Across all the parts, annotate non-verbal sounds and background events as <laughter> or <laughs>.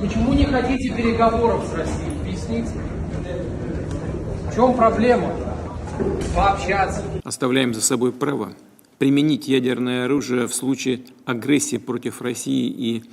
Почему не хотите переговоров с Россией? Объясните. В чем проблема? Пообщаться. Оставляем за собой право применить ядерное оружие в случае агрессии против России и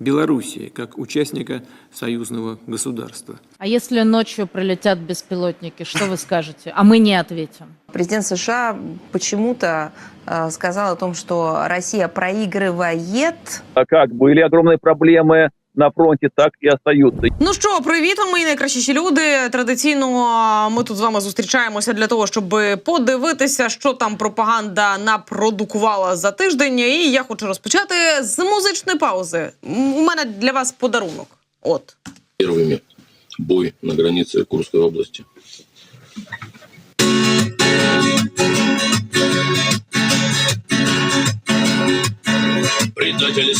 Белоруссии как участника союзного государства. А если ночью прилетят беспилотники, что вы скажете? А мы не ответим. Президент США почему-то э, сказал о том, что Россия проигрывает. А как были огромные проблемы на фронті, так і остаються. Ну що, привіт, вам, мої найкращіші люди. Традиційно ми тут з вами зустрічаємося для того, щоб подивитися, що там пропаганда напродукувала за тиждень. І я хочу розпочати з музичної паузи. У мене для вас подарунок. От. первыми бой на границе Курской области.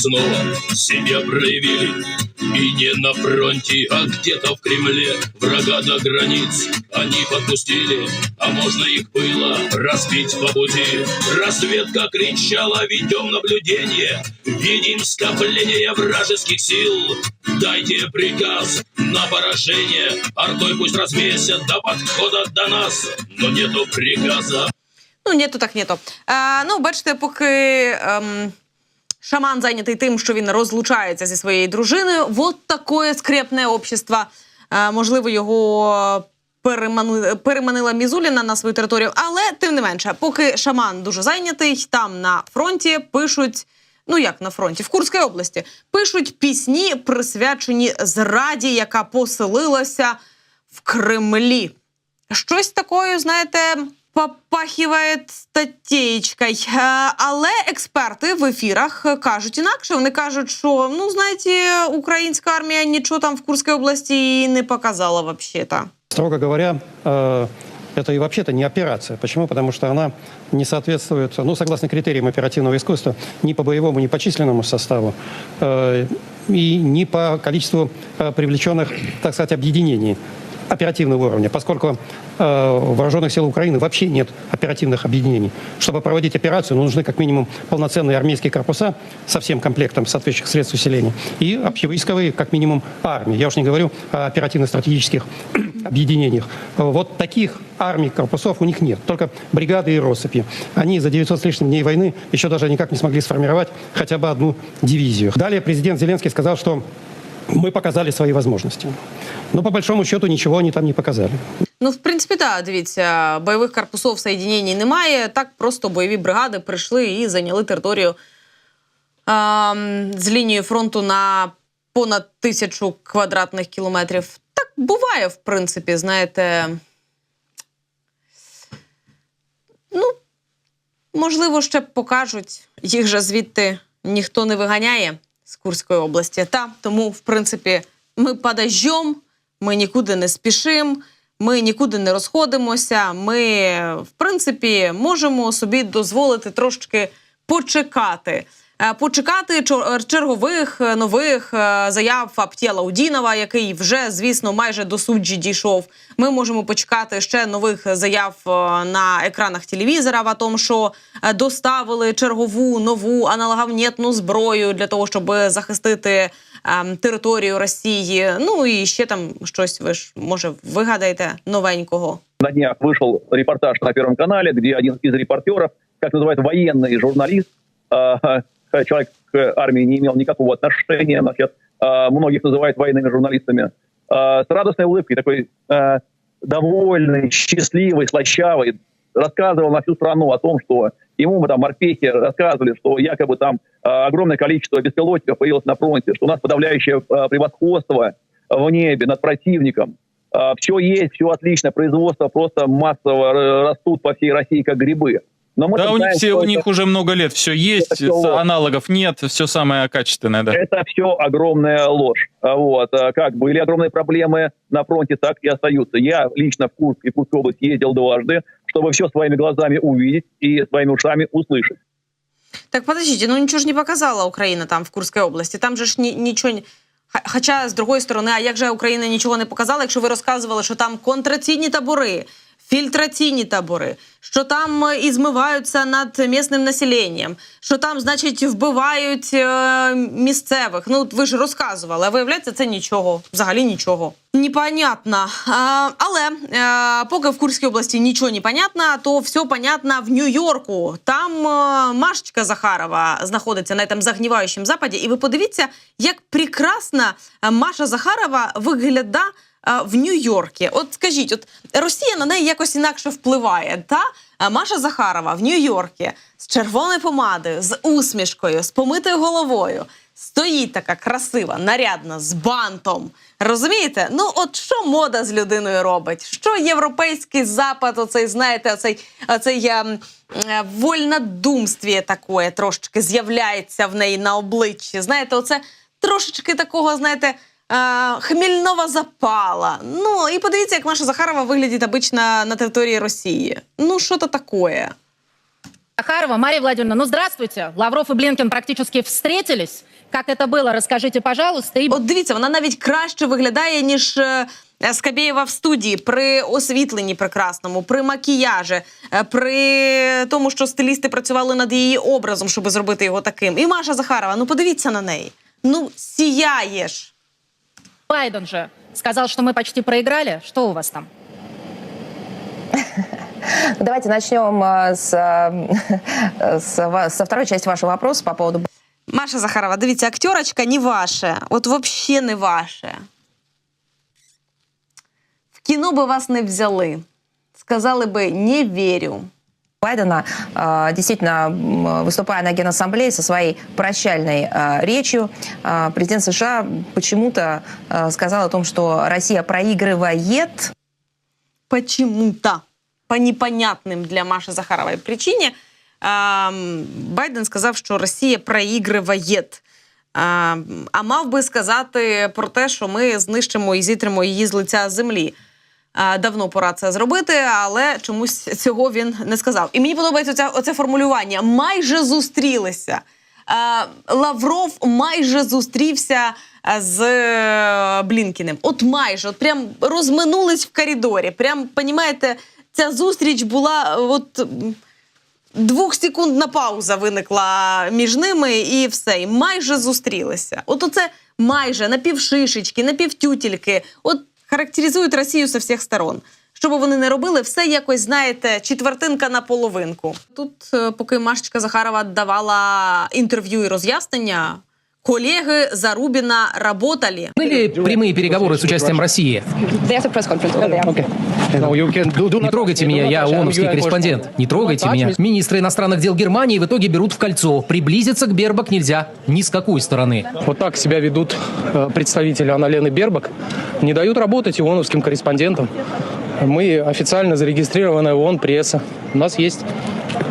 Снова себя проявили. И не на фронте, а где-то в Кремле. Врага до границ они подпустили А можно их было разбить по пути. Разведка кричала, ведем наблюдение Видим скопление вражеских сил. Дайте приказ на поражение Артой пусть размесят до подхода до нас. Но нету приказа. Ну, ні, то так то. Е, ну, бачите, поки ем, шаман зайнятий тим, що він розлучається зі своєю дружиною, вот таке скрепне общество. Е, можливо, його переманила Мізуліна на свою територію. Але тим не менше, поки шаман дуже зайнятий, там на фронті пишуть. Ну як на фронті, в Курській області пишуть пісні, присвячені зраді, яка поселилася в Кремлі. Щось такою, знаєте, попахиває статтєчкою. Е, Але експерти в ефірах кажуть інакше. Вони кажуть, що ну знаєте, українська армія нічого там в Курській області і не показала вообще-то. Строго говоря, э, это и вообще-то не операция. Почему? Потому что она не соответствует, ну, согласно критериям оперативного искусства, ни по боевому, ни по численному составу, э, и ни по количеству э, привлеченных, так сказать, объединений Оперативного уровня, поскольку э, вооруженных сил Украины вообще нет оперативных объединений. Чтобы проводить операцию, ну, нужны как минимум полноценные армейские корпуса со всем комплектом соответствующих средств усиления и общевойсковые, как минимум, армии. Я уж не говорю о оперативно-стратегических <clears throat> объединениях. Вот таких армий, корпусов у них нет, только бригады и россыпи. Они за 900 с лишним дней войны еще даже никак не смогли сформировать хотя бы одну дивизию. Далее президент Зеленский сказал, что мы показали свои возможности. Но по большому счету ничего они там не показали. Ну, в принципі, так, дивіться, бойових корпусів соєдінень немає. Так просто бойові бригади прийшли і зайняли територію ем, з лінії фронту на понад тисячу квадратних кілометрів. Так буває, в принципі, знаєте. Ну, можливо, ще покажуть. Їх же звідти ніхто не виганяє з Курської області. Та тому, в принципі, ми подождем, ми нікуди не спішимо, ми нікуди не розходимося. Ми, в принципі, можемо собі дозволити трошки почекати. Е, Почекати чор- чергових е, нових е, заяв Аптєла Удінова, який вже, звісно, майже до суджі дійшов. Ми можемо почекати ще нових заяв е, на екранах телевізора о тому, що е, доставили чергову нову аналоговнєтну зброю для того, щоб захистити ем, територію Росії. Ну і ще там щось ви ж може вигадаєте новенького. На днях вышел репортаж на Первом канале, где один из репортеров, как называют военный журналист, э, Человек к армии не имел никакого отношения, значит, э, многих называют военными журналистами, э, с радостной улыбкой, такой э, довольный, счастливый, слащавый, рассказывал на всю страну о том, что ему там морпехи рассказывали, что якобы там э, огромное количество беспилотников появилось на фронте, что у нас подавляющее э, превосходство в небе над противником. все есть, все отлично, производство просто массово э, растут по всей России как грибы. Но мы Да, у них, знаем, все, что у это- них уже много лет все есть, всё ложь. аналогов нет, все самое качественное, да. Это все огромная ложь. А Вот. а Как были огромные проблемы на фронте, так и остаются. Я лично в Курск и Курскую область ездил дважды, чтобы все своими глазами увидеть и своими ушами услышать. Так подождите, ну нічого ж не показала Україна там в Курській області. Там же ж ні, нічого. не- Ха- Хоча, з другої сторони, а як же Україна нічого не показала, якщо ви розказували, що там контраційні табори, Фільтраційні табори, що там е, і змиваються над місним населенням, що там, значить, вбивають е, місцевих. Ну, ви ж розказували, а виявляється, це нічого, взагалі нічого. Непонятно. Але е, поки в Курській області нічого не понятно, то все понятно в Нью-Йорку. Там Машечка Захарова знаходиться на цьому загніваючому западі. І ви подивіться, як прекрасно Маша Захарова виглядає е, в Нью-Йоркі. От скажіть, от Росія на неї якось інакше впливає. Та А Маша Захарова в Нью-Йоркі з червоною помадою, з усмішкою, з помитою головою. Стоїть така красива, нарядна, з бантом. Розумієте? Ну, от що мода з людиною робить? Що європейський запад, оцей, знаєте, оцей, оцей ем, е, вольнодумстві таке трошечки з'являється в неї на обличчі. Знаєте, оце трошечки такого, знаєте, е, хмільного запала. Ну, і подивіться, як Маша Захарова виглядить обично на території Росії. Ну, що то таке? Захарова, Мария Владимировна, ну здравствуйте. Лавров и Блинкен практически встретились. Как это было, расскажите, пожалуйста. И От дивіться, вона навіть краще виглядає, ніж е, Скабєєва в студії при освітленні прекрасному, при макіяжі, е, при тому, що стилісти працювали над її образом, щоб зробити його таким. І Маша Захарова, ну подивіться на неї. Ну, сіяєш. Байден же сказал, что мы почти проиграли. Что у вас там? <laughs> Давайте начнем э, с, э, <laughs> с ва- со второй части вашего вопроса по поводу Маша Захарова, дивіться, актерочка не ваша. От взагалі не ваше. В кіно би вас не взяли. Сказали би не вірю. Байдена, э, действительно, м, выступая на Генассамблее со своей прощальной э, речью, э, президент США почему-то э, сказал о том, что Россия проигрывает почему-то, по непонятним для Маші Захарової причині, ем, Байден сказав, що Росія проігриває. Ем, А мав би сказати про те, що ми знищимо і зітримо її з лиця землі. Е, Давно пора це зробити, але чомусь цього він не сказав. І мені подобається оце, оце формулювання: майже зустрілися. Е, Лавров майже зустрівся е, з Блінкіним. От майже, от прям розминулись в коридорі. Прям, понімаєте, ця зустріч була от. Двохсекундна пауза виникла між ними, і все. І майже зустрілися. От оце майже напівшишечки, напівтютільки. От характеризують Росію з всіх сторон. Що би вони не робили, все якось, знаєте, четвертинка на половинку. Тут, е, поки Машечка Захарова давала інтерв'ю і роз'яснення, колеги Зарубіна работали. Были прямые переговоры с участием России? Не трогайте меня, я ООНовский корреспондент. Не трогайте меня. Министры иностранных дел Германии в итоге берут в кольцо. Приблизиться к Бербак нельзя ни с какой стороны. Вот так себя ведут э, представители Аналены Бербак. Не дают работать ионовским корреспондентам. Мы официально зарегистрированная ООН пресса. У нас есть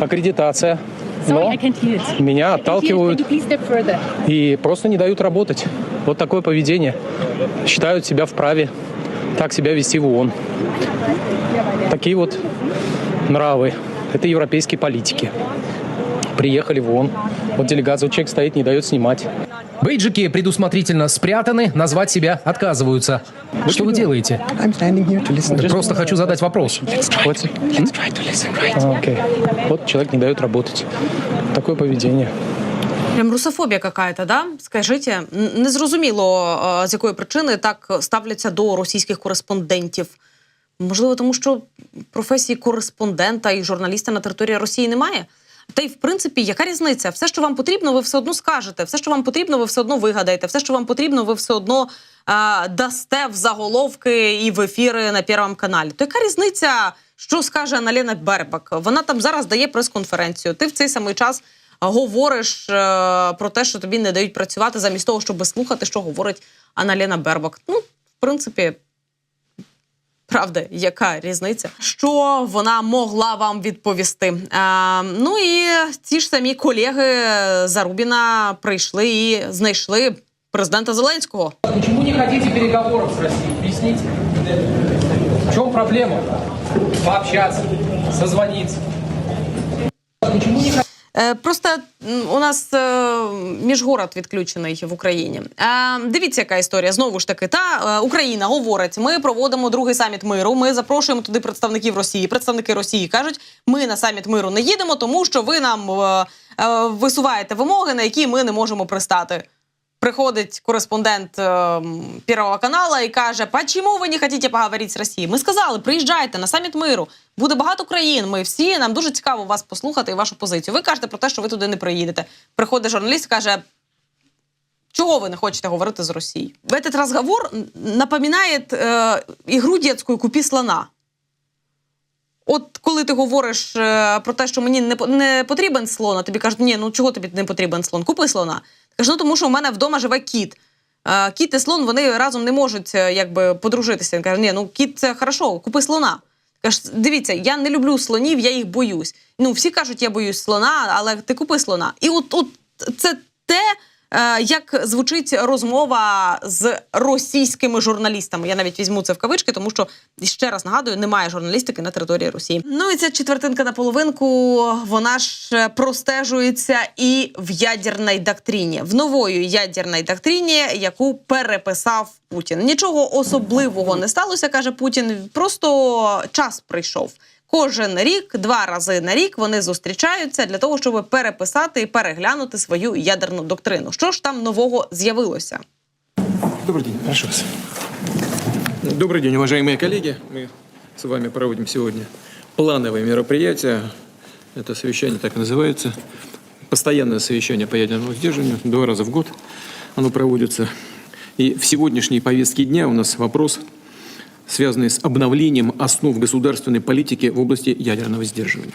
аккредитация. Но меня отталкивают и просто не дают работать. Вот такое поведение. Считают себя вправе так себя вести в ООН. Такие вот нравы. Это европейские политики. Приехали в ООН. Вот делегация, человек стоит, не дает снимать. Бейджики предусмотрительно спрятаны, назвать себя отказываются. Что вы делаете? Просто хочу задать вопрос. Вот. А, окей. Вот человек не дает работать. Такое поведение. Прям русофобія какая-то, да? Скажіть, н- незрозуміло, е, з якої причини так ставляться до російських кореспондентів. Можливо, тому що професії кореспондента і журналіста на території Росії немає. Та й в принципі, яка різниця? Все, що вам потрібно, ви все одно скажете. Все, що вам потрібно, ви все одно вигадаєте. Все, що вам потрібно, ви все одно а, дасте в заголовки і в ефіри на Первому каналі. То яка різниця, що скаже Аналена Бербак? Вона там зараз дає прес-конференцію. Ти в цей самий час говориш е, про те, що тобі не дають працювати, замість того, щоб слухати, що говорить Аналена Бербак. Ну, в принципі, Правда, яка різниця? Що вона могла вам відповісти? Е, ну і ці ж самі колеги Зарубіна прийшли і знайшли президента Зеленського. Почему не хотите переговоров с Россией? Объясните. В чем проблема? Пообщаться, созвониться. Почему не Просто у нас е, міжгород відключений в Україні. Е, Дивіться, яка історія. Знову ж таки, та е, Україна говорить: ми проводимо другий саміт миру. Ми запрошуємо туди представників Росії. Представники Росії кажуть, ми на саміт миру не їдемо, тому що ви нам е, е, висуваєте вимоги, на які ми не можемо пристати. Приходить кореспондент е, Первого канала і каже: Почему ви не хочете поговорити з Росією? Ми сказали, приїжджайте на саміт миру. Буде багато країн. Ми всі нам дуже цікаво вас послухати і вашу позицію. Ви кажете про те, що ви туди не приїдете. Приходить журналіст, і каже. Чого ви не хочете говорити з Росією? Этот разговор напоминає е, ігру дітську «Купі слона. От коли ти говориш е, про те, що мені не, не потрібен слон, а тобі кажуть, ні, ну чого тобі не потрібен слон? Купи слона. Кажеш, ну тому що у мене вдома живе кіт. Кіт і слон вони разом не можуть е, якби подружитися. Він каже, ні, ну кіт це хорошо, купи слона. Каже, дивіться, я не люблю слонів, я їх боюсь. Ну, всі кажуть, я боюсь слона, але ти купи слона. І от, от це те, як звучить розмова з російськими журналістами. Я навіть візьму це в кавички, тому що ще раз нагадую, немає журналістики на території Росії. Ну і ця четвертинка на половинку, вона ж е, простежується і в ядерній доктрині, в нової ядерній доктрині, яку переписав Путін. Нічого особливого не сталося, каже Путін. Просто час прийшов. Кожен рік, два рази на рік вони зустрічаються для того, щоб переписати і переглянути свою ядерну доктрину. Що ж там нового з'явилося? Добрый день, прошу вас. Добрый день, уважаемые коллеги. Мы с вами проводим сегодня плановые мероприятия. Это совещание так и называется. Постоянное совещание по ядерному сдерживанию. Два раза в год оно проводится. И в сегодняшней повестке дня у нас вопрос, связанный с обновлением основ государственной политики в области ядерного сдерживания.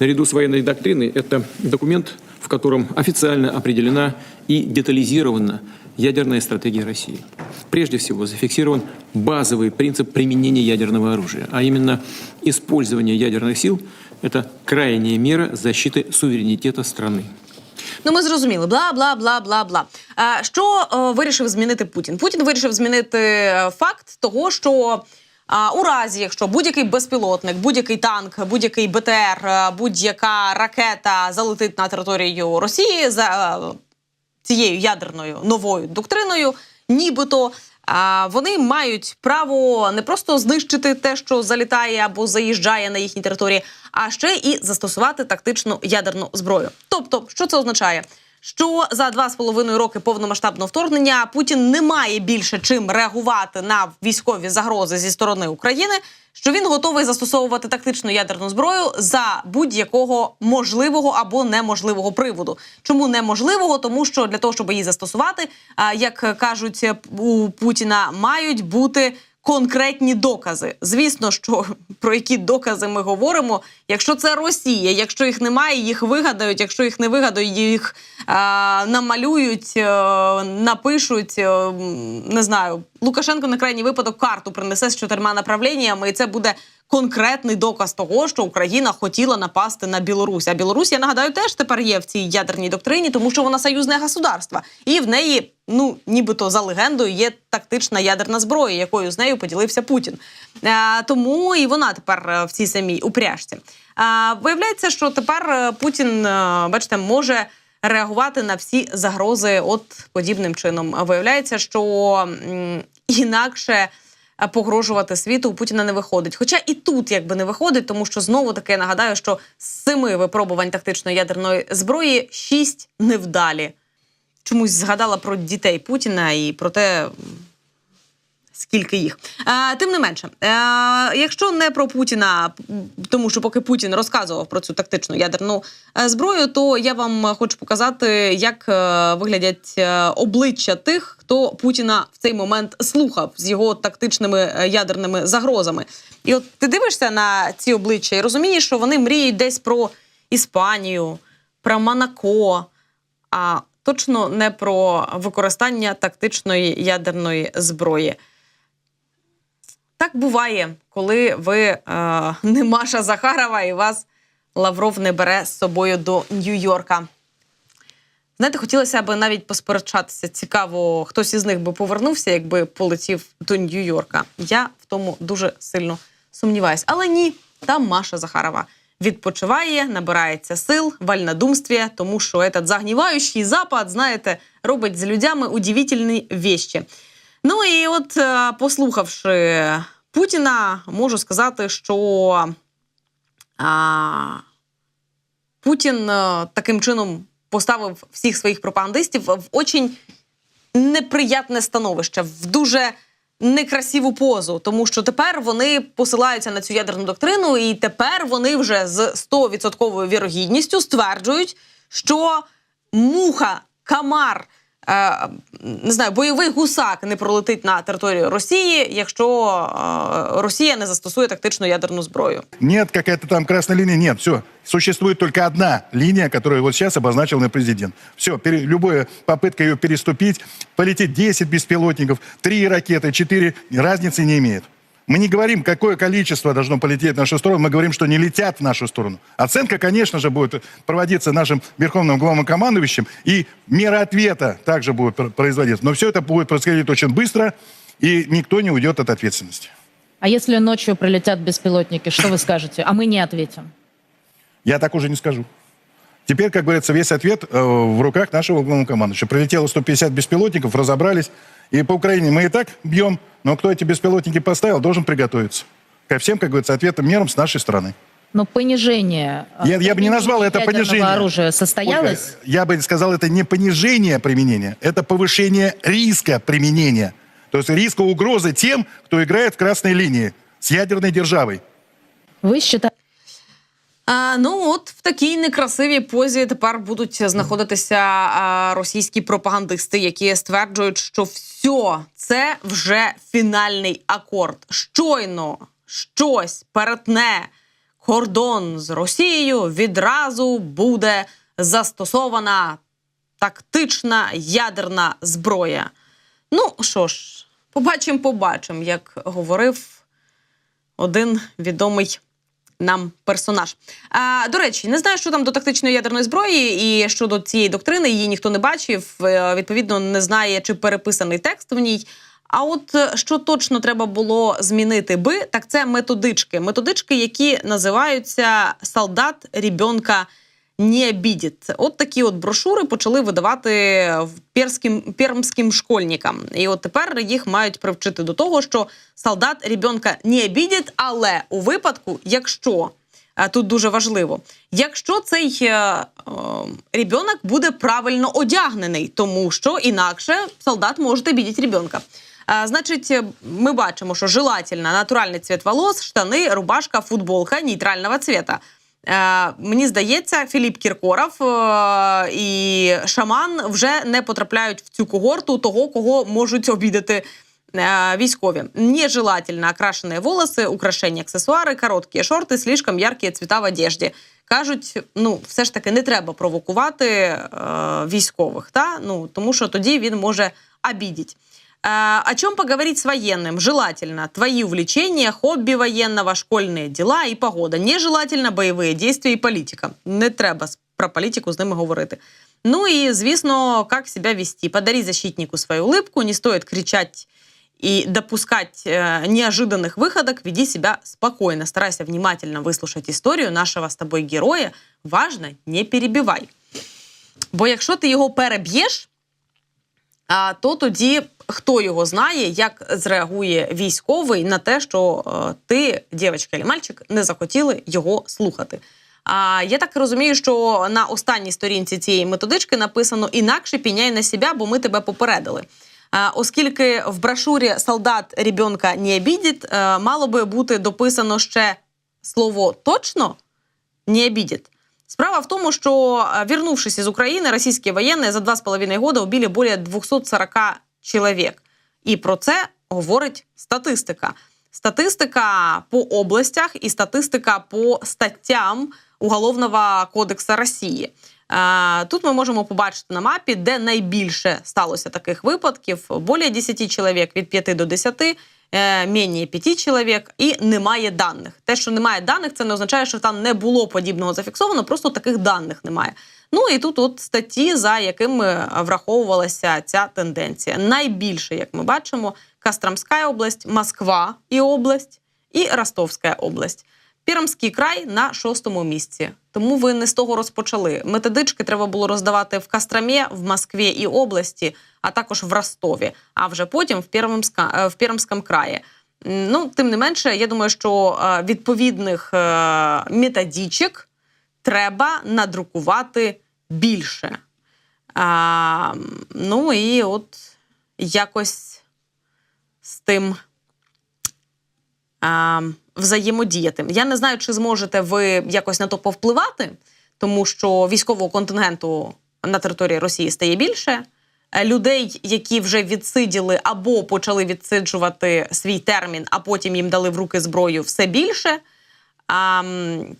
Наряду с военной доктриной это документ, в котором официально определена и детализирована ядерная стратегия России. Прежде всего зафиксирован базовый принцип применения ядерного оружия, а именно использование ядерных сил – это крайняя мера защиты суверенитета страны. Ну, ми зрозуміли, бла бла бла бла бла. Що е, вирішив змінити Путін? Путін вирішив змінити е, факт того, що у разі, якщо будь-який безпілотник, будь-який танк, будь-який БТР, е, будь-яка ракета залетить на територію Росії за цією ядерною новою доктриною, нібито. А вони мають право не просто знищити те, що залітає або заїжджає на їхній території, а ще і застосувати тактичну ядерну зброю. Тобто, що це означає? Що за два з половиною роки повномасштабного вторгнення Путін не має більше чим реагувати на військові загрози зі сторони України, що він готовий застосовувати тактичну ядерну зброю за будь-якого можливого або неможливого приводу. Чому неможливого? Тому що для того, щоб її застосувати, як кажуть у Путіна, мають бути. Конкретні докази, звісно, що <laughs> про які докази ми говоримо. Якщо це Росія, якщо їх немає, їх вигадають. Якщо їх не вигадають, їх е, намалюють, е, напишуть. е, не знаю, Лукашенко на крайній випадок карту принесе з чотирма направленнями, і це буде конкретний доказ того, що Україна хотіла напасти на Білорусь. А Білорусь, я нагадаю, теж тепер є в цій ядерній доктрині, тому що вона союзне государство. І в неї, ну нібито за легендою, є тактична ядерна зброя, якою з нею поділився Путін. Е, тому і вона тепер в цій самій упряжці. А виявляється, що тепер Путін, бачите, може. Реагувати на всі загрози, от подібним чином. Виявляється, що інакше погрожувати світу у Путіна не виходить. Хоча і тут якби не виходить, тому що знову таки я нагадаю, що з семи випробувань тактичної ядерної зброї шість невдалі. Чомусь згадала про дітей Путіна і про те. Скільки їх е, тим не менше, е, якщо не про Путіна, тому що поки Путін розказував про цю тактичну ядерну е, зброю, то я вам хочу показати, як е, виглядять е, обличчя тих, хто Путіна в цей момент слухав з його тактичними ядерними загрозами. І от ти дивишся на ці обличчя і розумієш, що вони мріють десь про Іспанію, про Монако, а точно не про використання тактичної ядерної зброї. Так буває, коли ви е, не Маша Захарова і вас Лавров не бере з собою до Нью-Йорка. Знаєте, хотілося б навіть посперечатися. Цікаво, хтось із них би повернувся, якби полетів до Нью-Йорка. Я в тому дуже сильно сумніваюся. Але ні, там Маша Захарова. відпочиває, набирається сил, вольнодумстві, тому що этот загніваючий запад, знаєте, робить з людьми удивительні вещі. Ну і от, е, послухавши Путіна, можу сказати, що а, Путін е, таким чином поставив всіх своїх пропагандистів в очень неприятне становище, в дуже некрасиву позу, тому що тепер вони посилаються на цю ядерну доктрину, і тепер вони вже з 100% вірогідністю стверджують, що муха, камар. е, Не знаю, бойовий гусак не пролетить на територію Росії, якщо е, Росія не застосує тактичну ядерну зброю. Нет, какая-то там красная линия, нет, все. Существует только одна линия, которую вот сейчас обозначил на президент. Все, любая попытка ее переступить, полетит 10 беспилотников, 3 ракеты, 4, разницы не имеет. Мы не говорим, какое количество должно полететь в нашу сторону, мы говорим, что не летят в нашу сторону. Оценка, конечно же, будет проводиться нашим верховным главнокомандующим, и мера ответа также будет пр- производиться. Но все это будет происходить очень быстро, и никто не уйдет от ответственности. А если ночью прилетят беспилотники, что вы скажете? А мы не ответим. Я так уже не скажу. Теперь, как говорится, весь ответ э, в руках нашего главнокомандующего. Прилетело 150 беспилотников, разобрались. И по Украине мы и так бьем, но кто эти беспилотники поставил, должен приготовиться. Ко всем, как говорится, ответным мерам с нашей стороны. Но понижение э, Я, я бы не назвал это понижение. оружия состоялось? Ольга, я бы сказал, это не понижение применения, это повышение риска применения. То есть риска угрозы тем, кто играет в красной линии с ядерной державой. Вы считаете... А, ну от в такій некрасивій позі тепер будуть знаходитися а, російські пропагандисти, які стверджують, що все це вже фінальний акорд. Щойно щось перетне кордон з Росією, відразу буде застосована тактична ядерна зброя. Ну що ж, побачимо, побачимо, як говорив один відомий нам персонаж. А, до речі, не знаю, що там до тактичної ядерної зброї, і щодо цієї доктрини її ніхто не бачив. е, Відповідно, не знає, чи переписаний текст в ній. А от е, що точно треба було змінити би, так це методички. Методички, які називаються Солдат ребенка не обідіть. От такі от брошури почали видавати перським, пермським школьникам. І от тепер їх мають привчити до того, що солдат ребенка не обідіть, але у випадку, якщо тут дуже важливо, якщо цей е, е, ребенок буде правильно одягнений, тому що інакше солдат може обідіти ребенка. А, значить, е, ми бачимо, що желательно натуральний цвіт волос, штани, рубашка, футболка нейтрального цвіта. Е, мені здається, Філіп Кіркоров е, і Шаман вже не потрапляють в цю когорту того, кого можуть обідати е, військові. Нежелательно окрашені волоси, украшення, аксесуари, короткі шорти, слишком яркі цвіта в одежді. Кажуть, ну все ж таки не треба провокувати військових, та? ну, тому що тоді він може обідіти Э, О чем поговорить с военным? Желательно твои увлечения, хобби военного, школьные дела и погода. Нежелательно бойові дійства і політика. Не треба с- про політику з ними говорити. Ну і, звісно, як себе вести. Подари защитнику свою улыбку, не стоит кричать и допускать э, неожиданных выходок, веди себя спокойно. Старайся внимательно выслушать историю нашего с тобой героя. Важно, не перебивай. Бо якщо ти його переб'єш, а, то тоді хто його знає, як зреагує військовий на те, що е, ти, дівчинка чи мальчик, не захотіли його слухати. А я так розумію, що на останній сторінці цієї методички написано інакше піняй на себе, бо ми тебе попередили. Оскільки в брошурі солдат ребенка не обідить, е, мало би бути дописано ще слово точно не обидит. Справа в тому, що е, вернувшись из Украины, российские военные за два с половиной года убили более 240 чоловік. І про це говорить статистика. Статистика по областях і статистика по статтям Уголовного кодексу Росії. Е, Тут ми можемо побачити на мапі, де найбільше сталося таких випадків. Более 10 чоловік від 5 до 10, е, менше 5 чоловік, і немає даних. Те, що немає даних, це не означає, що там не було подібного зафіксовано, просто таких даних немає. Ну і тут от статті, за якими враховувалася ця тенденція. Найбільше, як ми бачимо, Костромська область, Москва і область, і Ростовська область. Пермський край на шостому місці. Тому ви не з того розпочали. Методички треба було роздавати в Костромі, в Москві і області, а також в Ростові, а вже потім в Пермська, е, в Пермському краї. Ну, тим не менше, я думаю, що е, відповідних е, методичок треба надрукувати більше. А, ну і от якось з тим а, взаємодіяти. Я не знаю, чи зможете ви якось на то повпливати, тому що військового контингенту на території Росії стає більше. Е, Людей, які вже відсиділи або почали відсиджувати свій термін, а потім їм дали в руки зброю, все більше. А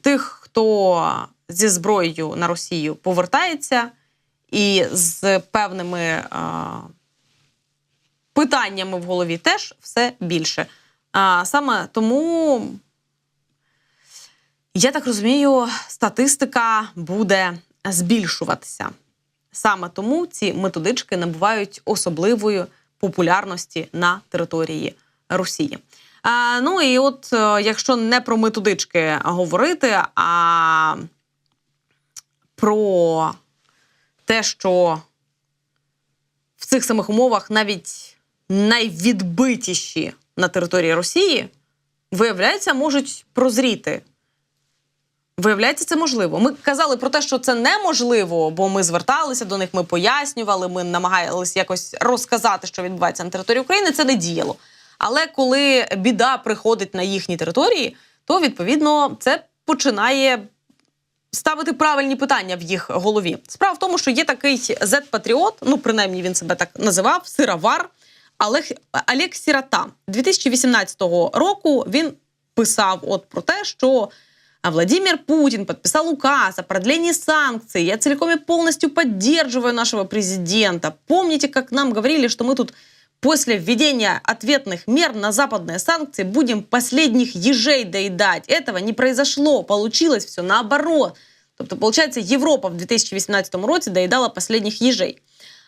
тих, хто зі зброєю на Росію повертається, і з певними а, питаннями в голові теж все більше. А, саме тому, я так розумію, статистика буде збільшуватися. Саме тому ці методички набувають особливої популярності на території Росії. А, ну і от е, якщо не про методички говорити, а про те, що в цих самих умовах навіть найвідбитіші на території Росії, виявляється, можуть прозріти. Виявляється, це можливо. Ми казали про те, що це неможливо, бо ми зверталися до них, ми пояснювали, ми намагалися якось розказати, що відбувається на території України. Це не діяло. Але коли біда приходить на їхні території, то відповідно це починає ставити правильні питання в їх голові. Справа в тому, що є такий Z-патріот, ну принаймні він себе так називав, сировар Олег, Олег Сірота. 2018 року він писав от про те, що Владимир Путин подписал указ о продлении санкций. Я целиком и полностью поддерживаю нашего президента. Помните, как нам говорили, что мы тут после введения ответных мер на западные санкции будем последних ежей доедать. Этого не произошло. Получилось все наоборот. Тобто, получается, Європа в 2018 році доїдала последніх їжей.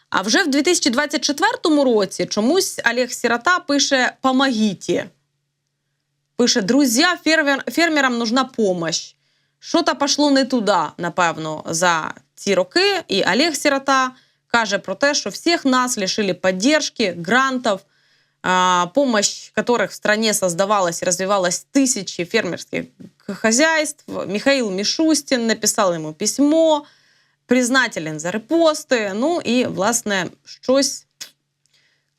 А вже в 2024 році чомусь Олег Сирота пише «помогите». Пише, друзья, фермер, фермерам нужна помощь. Що-то пішло не туди, напевно, за ці роки. І Олег Сирота каже про те, що всіх нас лишили поддержки, грантов, а, помощь которых в стране создавалась и развивалась тысячи фермерских хозяйств. Михаил Мишустин написал ему письмо, признателен за репости. Ну і, власне, щось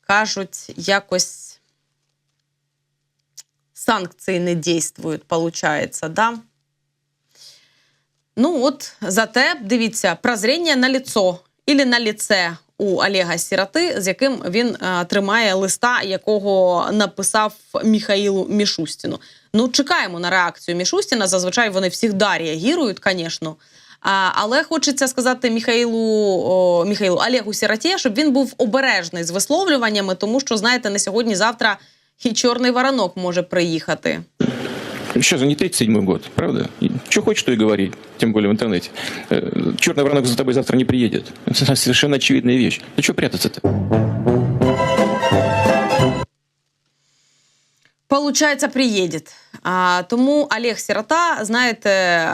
кажуть, якось санкції не дійствують, получається, да? Ну от, зате, дивіться, прозріння на лицо Или на лице у Олега Сіроти, з яким він е, тримає листа, якого написав Міхаїлу Мішустіну. Ну, чекаємо на реакцію Мішустіна. Зазвичай вони завжди реагують, звісно. А, але хочеться сказати Міхаїлу, о, Міхаїлу Олегу Сіроті, щоб він був обережний з висловлюваннями, тому що, знаєте, не сьогодні-завтра і чорний воронок може приїхати. Сейчас же не 37-й год, правда? Что хочешь, то и говори, тем более в интернете. Э, Черный воронок за тобой завтра не приедет. Это <laughs> совершенно очевидная вещь. Ну что прятаться-то? Получається, приїде. А, тому Олег Сірота, знаєте, е,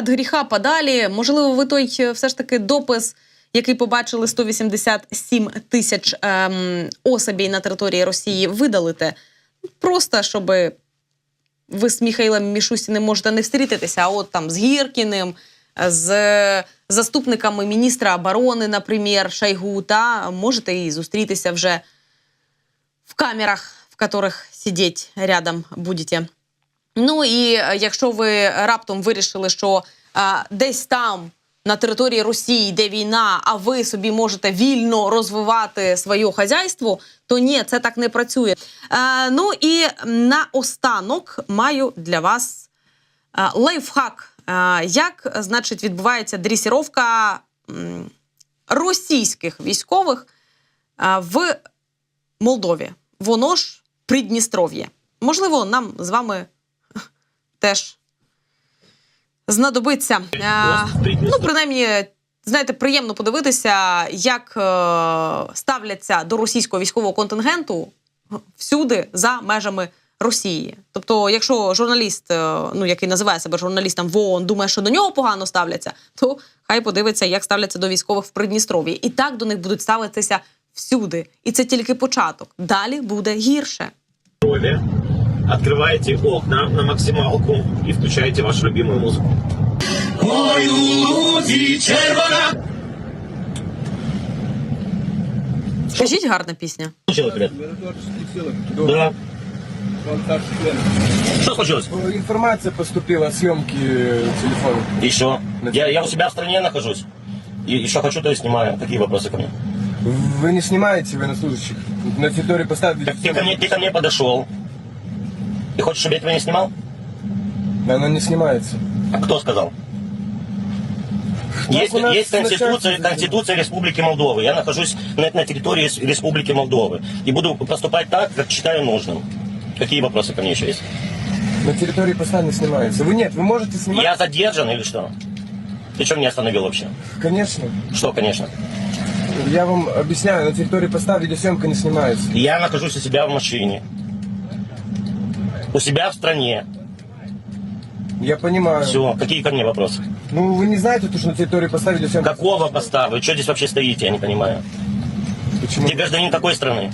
від гріха подалі. Можливо, ви той е, все ж таки допис, який побачили 187 тисяч ем, особей на території Росії, видалите. Просто щоб ви з Міхайлом Мішустіним можете не встрітитися, а от там з Гіркіним, з заступниками міністра оборони, наприклад, Шайгу, та можете і зустрітися вже в камерах, в которых сидіть рядом будете. Ну і е, якщо ви раптом вирішили, що а, десь там на території Росії йде війна, а ви собі можете вільно розвивати своє хазяйство, то ні, це так не працює. Е, ну і наостанок маю для вас е, лайфхак. Е, як, значить, відбувається дресіровка російських військових е, в Молдові. Воно ж Придністров'я. Можливо, нам з вами <laughs> теж знадобиться. Е, ну, принаймні, знаєте, приємно подивитися, як е, ставляться до російського військового контингенту всюди за межами Росії. Тобто, якщо журналіст, е, ну який називає себе журналістом в думає, що до нього погано ставляться, то хай подивиться, як ставляться до військових в Придністров'ї. І так до них будуть ставитися всюди. І це тільки початок. Далі буде гірше Открываете окна на максималку и включаете вашу любимую музыку. Ой, у лузі червона. Скажіть гарна пісня. Случилось, ребят? Да. Что случилось? Информация поступила о съемке телефона. И что? Я, я у себя в стране нахожусь. И, и что хочу, то и снимаю. Какие вопросы ко мне? Вы не снимаете военнослужащих? На территории поставили... Так ты ко мне, ты ко мне подошел. Ты хочешь, чтобы я тебя не снимал? Она не снимается. А кто сказал? Так Есть, есть конституция, конституция Республики Молдовы. Я нахожусь на, на территории Рес- Республики Молдовы. И буду поступать так, как считаю нужным. Какие вопросы ко мне еще есть? На территории поста не снимается. Вы нет, вы можете снимать? Я задержан или что? Ты что меня остановил вообще? Конечно. Что, конечно? Я вам объясняю, на территории поста видеосъемка не снимается. Я нахожусь у себя в машине. У себя в стране. Я понимаю. Все, какие ко мне вопросы? Ну, вы не знаете, то, что на территории поста видеосъемка... Какого поста? Вы что здесь вообще стоите, я не понимаю. Почему? Ты гражданин какой страны?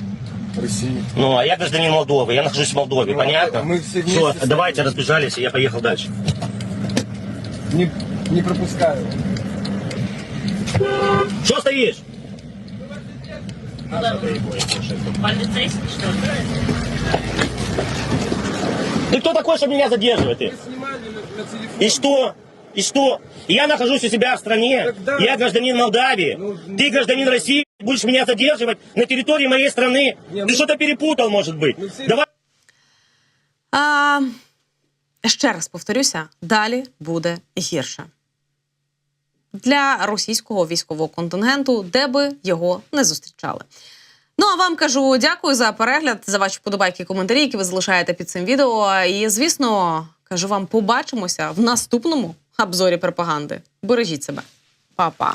России. Ну, а я гражданин Молдовы, я нахожусь в Молдове, Ну, понятно? мы все Все, стоим. давайте разбежались, и я поехал дальше. Не, не пропускаю. Что стоишь? Ты кто такой, чтобы меня задерживать? Ты? И что? И что? Я нахожусь у себя в стране. Я гражданин Молдавии. Ты гражданин России. Будешь меня задерживать на территории моей страны. Ты что-то перепутал, может быть. Давай. А, ще раз повторюся: далі буде гірше. Для російського військового контингенту, де би його не зустрічали. Ну а вам кажу дякую за перегляд, за ваші подобайки коментарі, які ви залишаєте під цим відео. І звісно, кажу вам, побачимося в наступному обзорі пропаганди. Бережіть себе, Па-па.